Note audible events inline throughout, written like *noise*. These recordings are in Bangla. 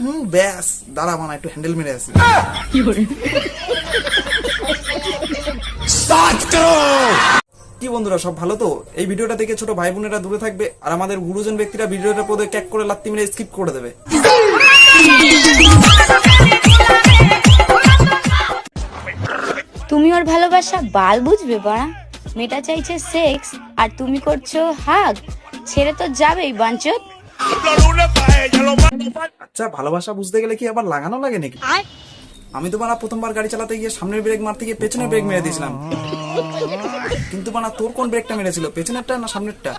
হুম ব্যাস দাঁড়া মানা একটু হ্যান্ডেল মেরে আসি। কি বন্ধুরা সব ভালো তো? এই ভিডিওটা দেখে ছোট ভাই বোনেরা দূরে থাকবে আর আমাদের গুরুজন ব্যক্তিরা ভিডিওটা পদে ক্যাক করে লাত্তি মেরে স্কিপ করে দেবে। তুমি ওর ভালোবাসা বাল বুঝবে বাড়া। মেয়েটা চাইছে সেক্স আর তুমি করছ হাগ ছেড়ে তো যাবেই বাঞ্চত। আচ্ছা ভালোবাসা বুঝতে গেলে কি আবার লাগানো লাগে নাকি? আমি তো বানা প্রথমবার গাড়ি চালাতে গিয়ে সামনের ব্রেক মারতে গিয়ে পেছনের ব্রেক মেরে দিয়েছিলাম। কিন্তু বানা তোর কোন ব্রেকটা মেরেছিল? পেছনেরটা না সামনেরটা?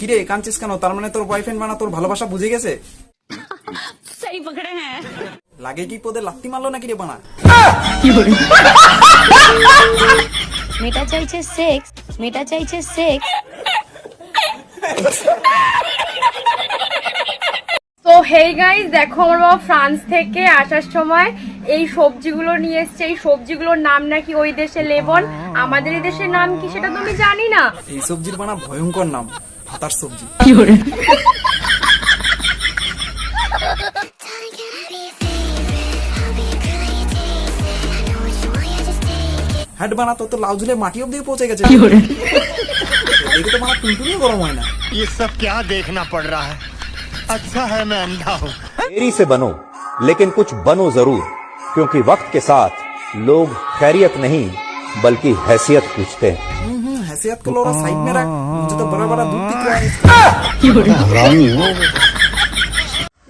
কিরে কাঁদছিস কেন? তার মানে তোর বয়ফ্রেন্ড বানা তোর ভালোবাসা বুঝে গেছে? লাগে কি পদে লাত্তি মারলো নাকি রে বানা মেয়েটা চাইছে সেক্স মেয়েটা চাইছে সেক্স তো হেই গাইস দেখো আমার বাবা ফ্রান্স থেকে আসার সময় এই সবজিগুলো নিয়ে এসছে। এই সবজিগুলোর নাম নাকি ওই দেশে লেবন। আমাদের এই দেশের নাম কি সেটা তো আমি জানি না। এই সবজির বানা ভয়ঙ্কর নাম ভাতার সবজি। হ্যাট বানা তোর তো লাউ ঝুলে মাটি অব্দি পৌঁছে গেছে দেখে তো বানা টুনটুনিও গরম হয় না ये सब क्या देखना पड़ रहा है अच्छा है मैं अंधा हूँ देरी से बनो लेकिन कुछ बनो जरूर क्योंकि वक्त के साथ लोग खैरियत नहीं बल्कि हैसियत पूछते हैं हम्म, हम्म, हैसियत को लोरा साइड में रख मुझे तो बड़ा बड़ा दूध दिख रहा है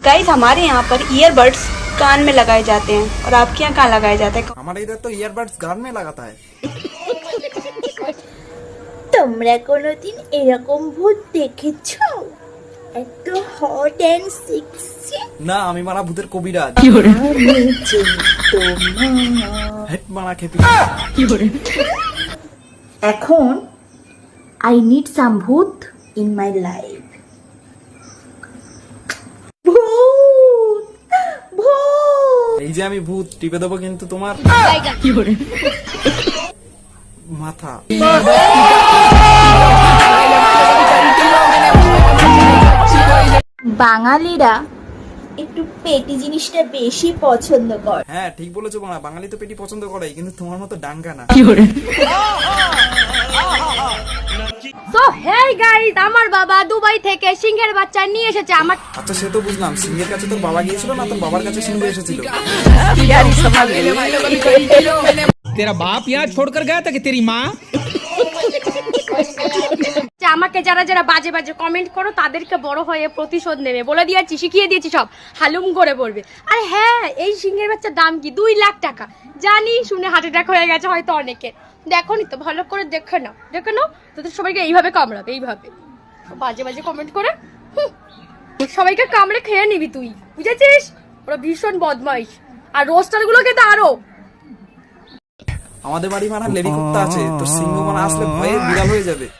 गाइस *laughs* हमारे यहाँ पर ईयरबड्स कान में लगाए जाते हैं और आपके यहाँ कहाँ लगाए जाते हैं हमारे इधर तो ईयरबड्स गान में लगाता है তোমরা কোনোদিন এরকম ভূত দেখেছ এত হট অ্যান্ড সেক্সি না আমি মারা ভূতের কবিরাজ হেট মারা খেপি এখন আই নিড সাম ভূত ইন মাই লাইফ এই যে আমি ভূত টিপে দেবো কিন্তু তোমার মাথা। বাঙালিরা একটু পেটি জিনিসটা বেশি পছন্দ করে। হ্যাঁ ঠিক বলেছ বাঙালি তো পেটি পছন্দ করে কিন্তু তোমার মতো ডাঙ্গা না। হেই আমার বাবা দুবাই থেকে সিংহের বাচ্চা নিয়ে এসেছে আমাকে যারা যারা বাজে বাজে কমেন্ট করো তাদেরকে বড় হয়ে প্রতিশোধ নেবে। বলে দিয়েছি শিখিয়ে দিয়েছি সব। হালুম করে বলবে। আরে হ্যাঁ এই সিংহের বাচ্চার দাম কি? দুই লাখ টাকা। জানি শুনে হার্ট অ্যাটাক হয়ে গেছে হয়তো অনেকে দেখো নি তো ভালো করে দেখে নাও দেখে নাও তোদের সবাইকে এইভাবে কামড়াবে এইভাবে। বাজে বাজে কমেন্ট করে হুম, সবাইকে কামড়ে খেয়ে নিবি তুই বুঝেছিস? ওরা ভীষণ বদমাইশ। আর রোস্টার গুলোকে তো আরও। আমাদের বাড়ি মারা লেডি কুত্তা আছে তোর সিংহ মানা আসলে ভয়ে বিড়াল হয়ে যাবে। *laughs*